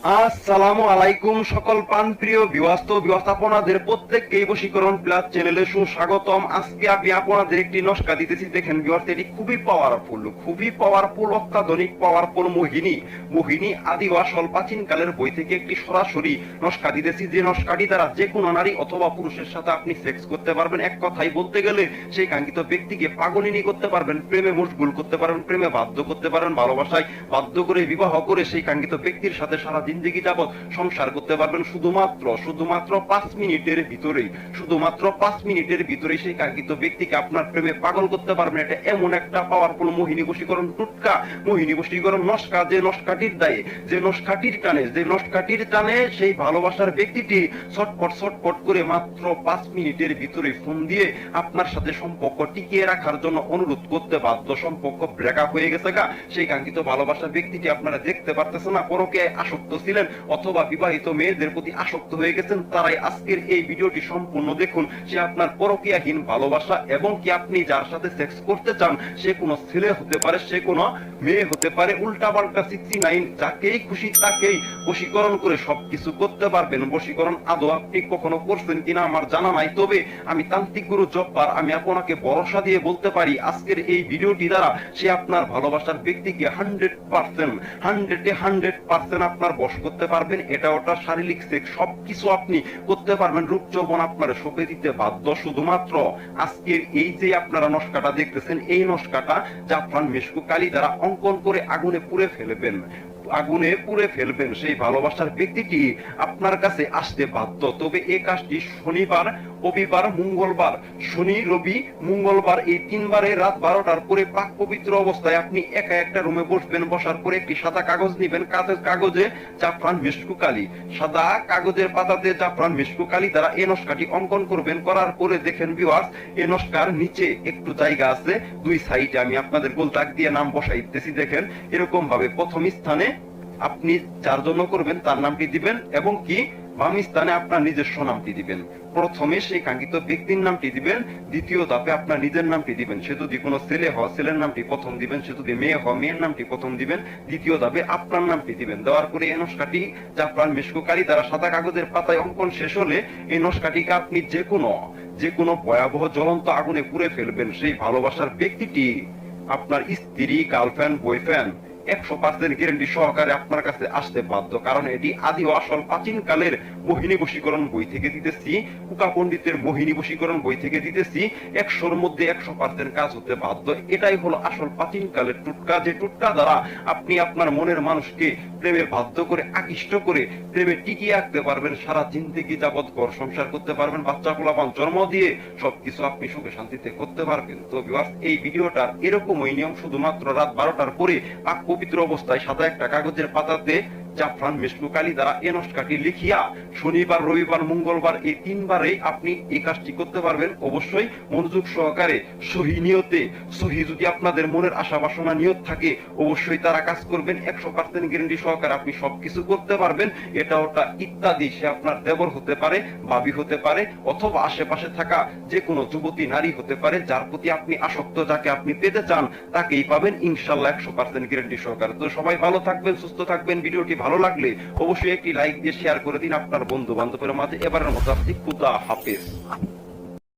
আসসালামু আলাইকুম সকল পান প্রিয় বিবাস্ত ব্যবস্থাপনাদের প্রত্যেককেই বশীকরণ প্লাস চ্যানেলে সুস্বাগতম। আজকে আমি আপনাদের একটি নস্কা দিতেছি। দেখেন খুবই পাওয়ারফুল খুবই পাওয়ারফুল অত্যাধুনিক পাওয়ারফুল মোহিনী। মোহিনী প্রাচীন কালের বই থেকে একটি সরাসরি নস্কা দিতেছি। যে নস্কাটি দ্বারা যে কোনো নারী অথবা পুরুষের সাথে আপনি সেক্স করতে পারবেন। এক কথাই বলতে গেলে সেই কাঙ্ক্ষিত ব্যক্তিকে পাগলিনী করতে পারবেন, প্রেমে মশগুল করতে পারবেন, প্রেমে বাধ্য করতে পারবেন, ভালোবাসায় বাধ্য করে বিবাহ করে সেই কাঙ্ক্ষিত ব্যক্তির সাথে সারা জিন্দগি সংসার করতে পারবেন শুধুমাত্র শুধুমাত্র পাঁচ মিনিটের ভিতরেই, শুধুমাত্র পাঁচ মিনিটের ভিতরে সেই কাঙ্ক্ষিত ব্যক্তিকে আপনার প্রেমে পাগল করতে পারবেন। এটা এমন একটা পাওয়ারফুল মোহিনী বশীকরণ টুটকা, মোহিনী বশীকরণ নস্কা, যে নস্কাটির দায়ে, যে নস্কাটির টানে, যে নস্কাটির টানে সেই ভালোবাসার ব্যক্তিটি করে মাত্র পাঁচ মিনিটের ভিতরে ফোন দিয়ে আপনার সাথে সম্পর্ক টিকিয়ে রাখার জন্য অনুরোধ করতে বাধ্য। সম্পর্ক ব্রেকআপ হয়ে গেছে গা। সেই কাঙ্ক্ষিত ভালোবাসার ব্যক্তিটি আপনারা দেখতে পারতেছেন না, পরকে আসক্ত ছিলেন অথবা বিবাহিত মেয়েদের প্রতি আসক্ত হয়ে গেছেন, তারাই আজকের এই ভিডিওটি সম্পূর্ণ দেখুন। সে আপনার পরকীয়াহীন ভালোবাসা এবং কি আপনি যার সাথে সেক্স করতে চান, সে কোনো ছেলে হতে পারে, সে কোনো মেয়ে হতে পারে উল্টা পাল্টা সিক্সটি নাইন যাকেই খুশি তাকেই বশীকরণ করে সবকিছু করতে পারবেন। বশীকরণ আদৌ আপনি কখনো করছেন কিনা আমার জানা নাই, তবে আমি তান্ত্রিক গুরু জব্বার, আমি আপনাকে ভরসা দিয়ে বলতে পারি, আজকের এই ভিডিওটি দ্বারা সে আপনার ভালোবাসার ব্যক্তিকে হান্ড্রেড পার্সেন্ট হান্ড্রেডে হান্ড্রেড পার্সেন্ট আপনার বশ করতে পারবেন, এটা ওটা শারীরিক সেক্স সবকিছু আপনি করতে পারবেন, রূপ যৌবন আপনার সঁপে দিতে বাধ্য। শুধুমাত্র আজকের এই যে আপনারা নস্কাটা দেখতেছেন, এই নস্কাটা জাফরান মেশকু কালি দ্বারা অঙ্কন করে আগুনে পুড়ে ফেলবেন। আগুনে পুড়ে ফেলবেন। সেই ভালোবাসার ব্যক্তিটি আপনার কাছে আসতে বাধ্য। তবে এই কাজটি শনিবার, রবিবার, মঙ্গলবার, শনি, রবি, মঙ্গলবার এই তিনবারে রাত বারোটার পরে পাক পবিত্র অবস্থায় আপনি একা একটা রুমে বসবেন, বসার পরে একটি সাদা কাগজ নিবেন। কাগজ- কাগজে জাফরান মিশকু কালি। সাদা কাগজের পাতাতে জাফরান মিশকু কালি দ্বারা এই নস্কাটি অঙ্কন করবেন। করার পরে দেখেন বিওয়াস এ নস্কার নিচে একটু জায়গা আছে, দুই সাইডে। আমি আপনাদের গোল তাক দিয়ে নাম বসাইতেছি, দেখেন। এরকম ভাবে প্রথম স্থানে আপনি যার জন্য করবেন, তার নামটি দিবেন এবং কি? বাম স্থানে আপনার নিজস্ব নামটি দিবেন। প্রথমে সেই কাঙ্ক্ষিত ব্যক্তির নামটি দিবেন, দ্বিতীয় ধাপে আপনার নিজের নামটি দিবেন। সে যদি কোনো ছেলে হয় ছেলের নামটি প্রথম দিবেন, সে যদি মেয়ে হয় মেয়ের নামটি প্রথম দিবেন, দ্বিতীয় ধাপে আপনার নামটি দিবেন। দেওয়ার পরে এই নস্কাটি জাফরান মিশকুকারী দ্বারা সাদা কাগজের পাতায় অঙ্কন শেষ হলে এই নস্কাটিকে আপনি যে কোনো যে কোনো ভয়াবহ জ্বলন্ত আগুনে পুড়ে ফেলবেন। সেই ভালোবাসার ব্যক্তিটি আপনার স্ত্রী, গার্লফ্রেন্ড, বয়ফ্রেন্ড একশো পার্সেন্ট গ্যারেন্টি সহকারে আপনার কাছে আসতে বাধ্য, কারণ এটি আদি ও আসল প্রাচীন কালের মোহিনী বশীকরণ বই থেকে দিতেছি। কুকা পণ্ডিতের মোহিনী বশীকরণ বই থেকে দিতেছি। একশোর মধ্যে একশো পার্সেন্ট কাজ হতে বাধ্য। এটাই হলো আসল প্রাচীন কালের টুটকা। যে টুটকা দ্বারা আপনি আপনার মনের মানুষকে প্রেমে বাধ্য করে, আকৃষ্ট করে প্রেমে টিকিয়ে রাখতে পারবেন, সারা জিন্দিগি যাবৎ ঘর সংসার করতে পারবেন, বাচ্চা পোলাপান জন্ম দিয়ে সবকিছু আপনি সুখে শান্তিতে করতে পারবেন। তো এই ভিডিওটার এরকমই নিয়ম শুধুমাত্র রাত বারোটার পরে পাক পবিত্র অবস্থায় সাদা একটা কাগজের পাতাতে জাফরান মিশলুকালি দ্বারা এ নস্কাটি লিখিয়া শনিবার, রবিবার, মঙ্গলবার এই তিনবারে আপনি এই কাজটি করতে পারবেন। অবশ্যই মনোযোগ সহকারে সহি নিয়তে, সহি যদি আপনাদের মনের আশা বাসনা নিয়ত থাকে, অবশ্যই তারা কাজ করবেন। একশো পার্সেন্ট গ্যারেন্টি সহকারে আপনি সবকিছু করতে পারবেন। এটা ওটা ইত্যাদি সে আপনার দেবর হতে পারে বাবি হতে পারে, অথবা আশেপাশে থাকা যে কোনো যুবতী, নারী হতে পারে, যার প্রতি আপনি আসক্ত, যাকে আপনি পেতে চান, তাকেই পাবেন। ইনশাল্লাহ একশো পার্সেন্ট গ্যারেন্টি সহকারে। তো সবাই ভালো থাকবেন, সুস্থ থাকবেন। ভিডিওটি ভালো লাগলে অবশ্যই একটি লাইক দিয়ে শেয়ার করে দিন আপনার বন্ধু বান্ধবের মাঝে। এবারের মতো আপনি খুদা হাফেজ।